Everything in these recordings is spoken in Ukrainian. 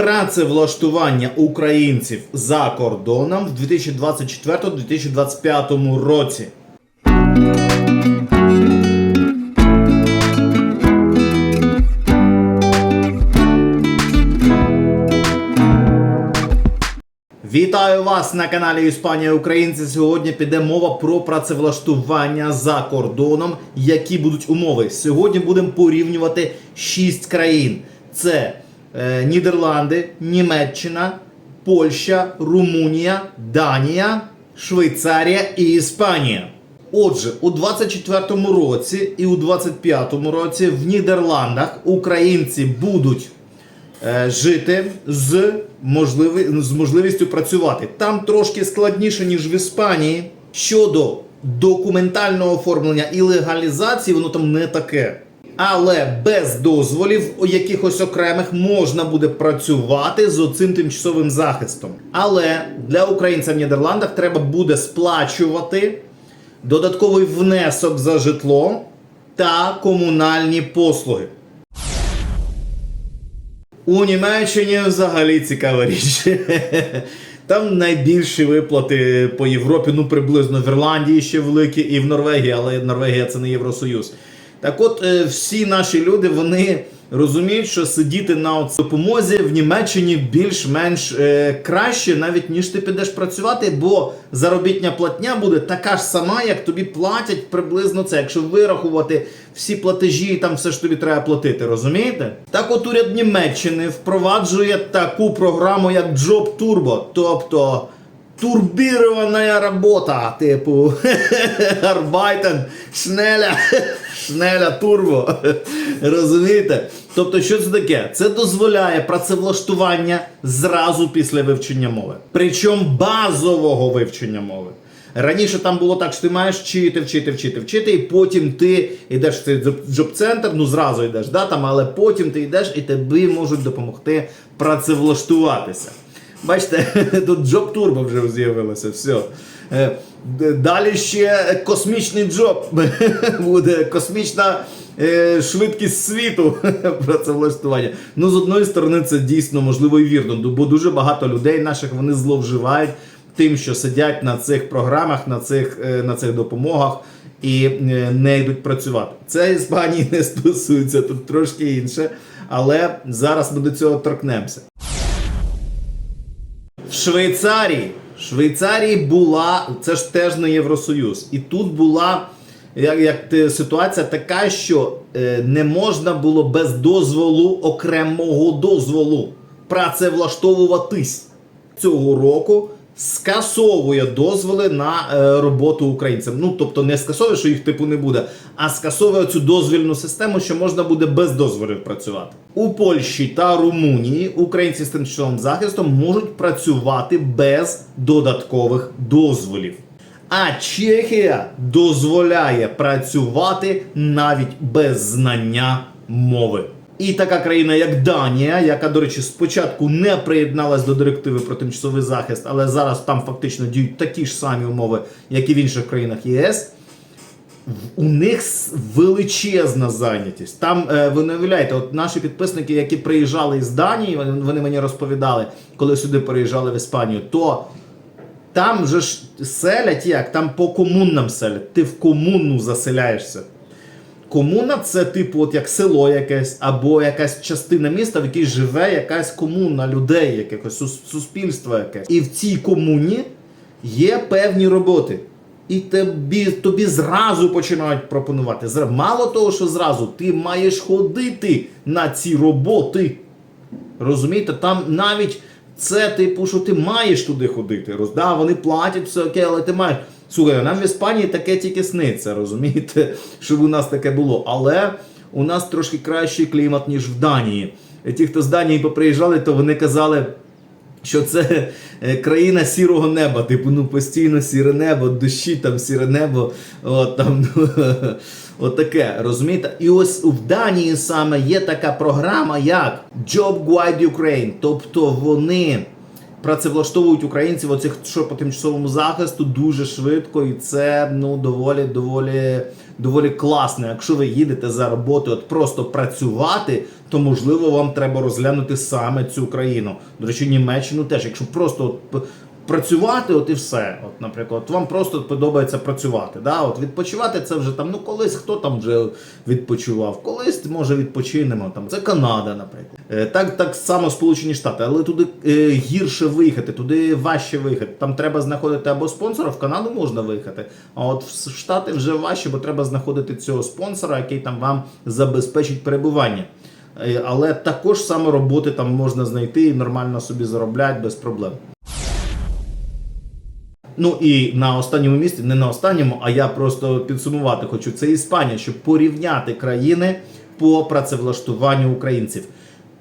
працевлаштування українців за кордоном в 2024-2025 році. Вітаю вас на каналі Іспанія Українці. Сьогодні піде мова про працевлаштування за кордоном. Які будуть умови? Сьогодні будемо порівнювати 6 країн: це Нідерланди, Німеччина, Польща, Румунія, Данія, Швейцарія і Іспанія. Отже, у 24-му році і у 25-му році в Нідерландах українці будуть е, жити з, можливи, з можливістю працювати. Там трошки складніше, ніж в Іспанії. Щодо документального оформлення і легалізації, воно там не таке. Але без дозволів у якихось окремих можна буде працювати з оцим тимчасовим захистом. Але для українця в Нідерландах треба буде сплачувати додатковий внесок за житло та комунальні послуги. У Німеччині взагалі цікава річ. Там найбільші виплати по Європі, ну приблизно в Ірландії ще великі, і в Норвегії, але Норвегія це не Євросоюз. Так от, е, всі наші люди вони розуміють, що сидіти на допомозі в Німеччині більш-менш е, краще, навіть ніж ти підеш працювати, бо заробітня платня буде така ж сама, як тобі платять приблизно це. Якщо вирахувати всі платежі, там все ж тобі треба платити, розумієте? Так от уряд Німеччини впроваджує таку програму, як Job Turbo, тобто. Турбірована робота, типу Арбайтен, шнеля, шнеля турбо. Розумієте? Тобто, що це таке? Це дозволяє працевлаштування зразу після вивчення мови. Причому базового вивчення мови. Раніше там було так, що ти маєш вчити, вчити, вчити, вчити, і потім ти йдеш в цей джоб-центр, ну зразу йдеш, да, там, але потім ти йдеш і тобі можуть допомогти працевлаштуватися. Бачите, тут джоб турбо вже з'явилося. Все. Далі ще космічний джоб буде космічна е, швидкість світу працевлаштування. Ну, з одної сторони, це дійсно можливо і вірно, бо дуже багато людей наших вони зловживають тим, що сидять на цих програмах, на цих, е, на цих допомогах і е, не йдуть працювати. Це Іспанії не стосується, тут трошки інше, але зараз ми до цього торкнемося. Швейцарії. Швейцарії була, це ж теж не Євросоюз. І тут була як, як ситуація така, що е, не можна було без дозволу, окремого дозволу працевлаштовуватись. Цього року скасовує дозволи на е, роботу українцям. Ну, тобто не скасовує, що їх типу не буде, а скасовує цю дозвільну систему, що можна буде без дозволів працювати. У Польщі та Румунії українці з тимчасовим захистом можуть працювати без додаткових дозволів. А Чехія дозволяє працювати навіть без знання мови. І така країна, як Данія, яка, до речі, спочатку не приєдналась до директиви про тимчасовий захист, але зараз там фактично діють такі ж самі умови, як і в інших країнах ЄС. У них величезна зайнятість. Там е, ви не уявляєте, от наші підписники, які приїжджали із Данії, вони, мені розповідали, коли сюди переїжджали в Іспанію, то там же ж селять як? Там по комунам селять. Ти в комуну заселяєшся. Комуна це типу, от як село якесь, або якась частина міста, в якій живе якась комуна людей, сус- суспільство якесь. І в цій комуні є певні роботи. І тобі, тобі зразу починають пропонувати. Мало того, що зразу ти маєш ходити на ці роботи. Розумієте, там навіть це, типу, що ти маєш туди ходити. Роз... Да, вони платять, все окей, але ти маєш. Слухай, нам в Іспанії таке тільки сниться, розумієте, щоб у нас таке було. Але у нас трошки кращий клімат, ніж в Данії. Ті, хто з Данії поприїжджали, то вони казали. Що це е, країна сірого неба, типу, ну постійно сіре небо, дощі там сіре небо, от там ну, от розумієте? І ось в Данії саме є така програма, як Job Guide Ukraine. Тобто вони працевлаштовують українців, оцих що по тимчасовому захисту дуже швидко, і це ну доволі, доволі, доволі класно. Якщо ви їдете за роботою, от просто працювати, то можливо вам треба розглянути саме цю країну. До речі, Німеччину теж, якщо просто от працювати, от і все. От, наприклад, вам просто подобається працювати. Да? От відпочивати це вже там, ну колись хто там вже відпочивав, колись може відпочинемо. Там це Канада, наприклад. Е, так, так само Сполучені Штати, але туди е, гірше виїхати, туди важче виїхати. Там треба знаходити або спонсора, в Канаду можна виїхати. А от в Штати вже важче, бо треба знаходити цього спонсора, який там вам забезпечить перебування. Е, Але також саме роботи там можна знайти і нормально собі заробляти без проблем. Ну і на останньому місці, не на останньому, а я просто підсумувати хочу. Це Іспанія, щоб порівняти країни по працевлаштуванню українців.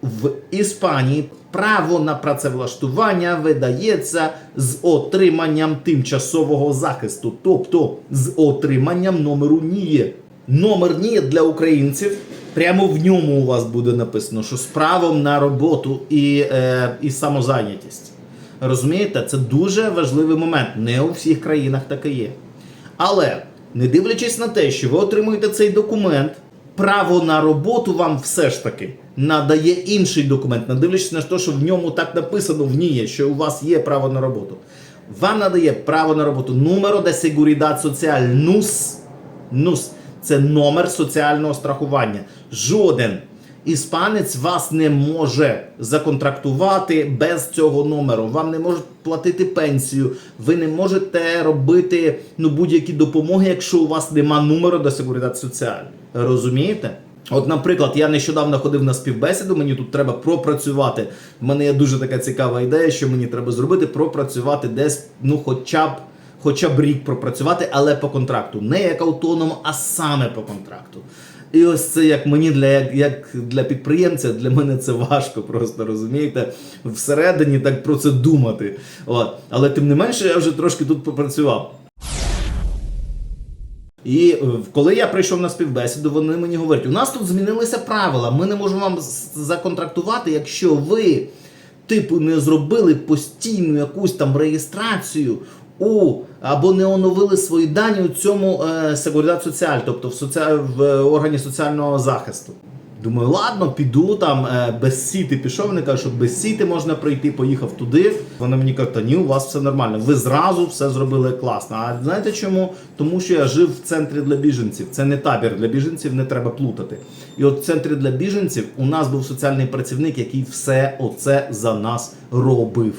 В Іспанії право на працевлаштування видається з отриманням тимчасового захисту, тобто з отриманням номеру НІЄ. Номер НІЄ для українців. Прямо в ньому у вас буде написано, що з правом на роботу і, е, і самозайнятість. Розумієте, це дуже важливий момент. Не у всіх країнах таке є. Але не дивлячись на те, що ви отримуєте цей документ, право на роботу вам все ж таки надає інший документ, не дивлячись на те, що в ньому так написано в ній, що у вас є право на роботу. Вам надає право на роботу Numero de Seguridad Social NUS. NUS – це номер соціального страхування. Жоден іспанець вас не може законтрактувати без цього номеру. Вам не можуть платити пенсію, ви не можете робити ну, будь-які допомоги, якщо у вас нема номеру до Seguridad Social. Розумієте? От, наприклад, я нещодавно ходив на співбесіду, мені тут треба пропрацювати. В мене є дуже така цікава ідея, що мені треба зробити, пропрацювати десь, ну, хоча б хоча б рік пропрацювати, але по контракту. Не як автоном, а саме по контракту. І ось це як мені для як, як для підприємця, для мене це важко просто розумієте. Всередині так про це думати. От. Але тим не менше, я вже трошки тут попрацював. І е, коли я прийшов на співбесіду, вони мені говорять: у нас тут змінилися правила. Ми не можемо вам законтрактувати, якщо ви, типу, не зробили постійну якусь там реєстрацію у або не оновили свої дані у цьому е, Seguridad Social, тобто в, соці... в органі соціального захисту. Думаю, ладно, піду там е, без сіти пішов. Вони кажуть, що без сіти можна прийти, поїхав туди. Вони мені кажуть, ні, у вас все нормально. Ви зразу все зробили класно. А знаєте чому? Тому що я жив в центрі для біженців. Це не табір для біженців, не треба плутати. І от в центрі для біженців у нас був соціальний працівник, який все оце за нас робив.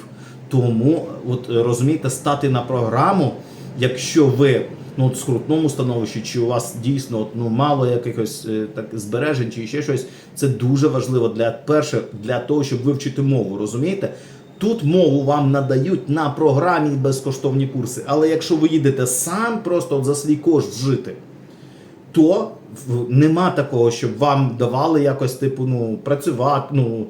Тому, от е, розумієте, стати на програму, якщо ви ну, от в скрутному становищі, чи у вас дійсно от, ну, мало якихось е, так, збережень, чи ще щось, це дуже важливо для перше, для того, щоб вивчити мову. Розумієте? Тут мову вам надають на програмі безкоштовні курси. Але якщо ви їдете сам просто за свій кошт жити, то нема такого, щоб вам давали якось типу ну працювати. Ну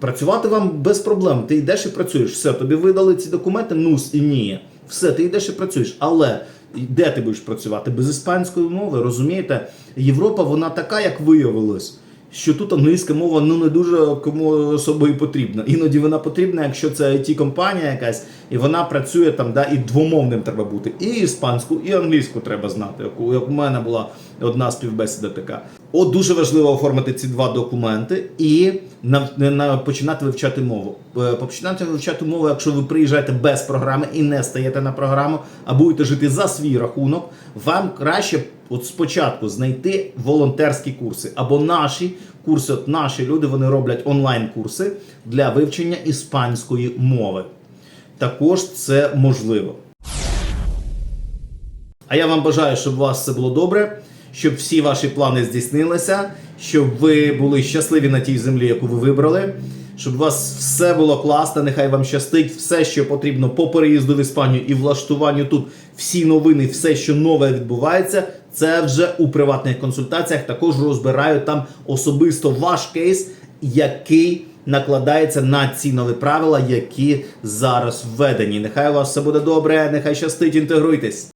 працювати вам без проблем. Ти йдеш і працюєш. Все, тобі видали ці документи, нус і ні. Все, ти йдеш і працюєш. Але де ти будеш працювати? Без іспанської мови, розумієте? Європа, вона така, як виявилось. Що тут англійська мова ну не дуже кому особо потрібна. Іноді вона потрібна, якщо це it компанія якась, і вона працює там, да, і двомовним треба бути. І іспанську, і англійську треба знати. Як у мене була одна співбесіда така. От дуже важливо оформити ці два документи і на, на, починати вивчати мову. Е, Починати вивчати мову, якщо ви приїжджаєте без програми і не стаєте на програму, а будете жити за свій рахунок, вам краще от спочатку знайти волонтерські курси або наші курси. От наші люди вони роблять онлайн-курси для вивчення іспанської мови. Також це можливо. А я вам бажаю, щоб у вас все було добре, щоб всі ваші плани здійснилися, щоб ви були щасливі на тій землі, яку ви вибрали, щоб у вас все було класно, нехай вам щастить, все, що потрібно по переїзду в Іспанію і влаштуванню тут, всі новини, все, що нове відбувається, це вже у приватних консультаціях. Також розбираю там особисто ваш кейс, який накладається на ці нові правила, які зараз введені. Нехай у вас все буде добре, нехай щастить, інтегруйтесь.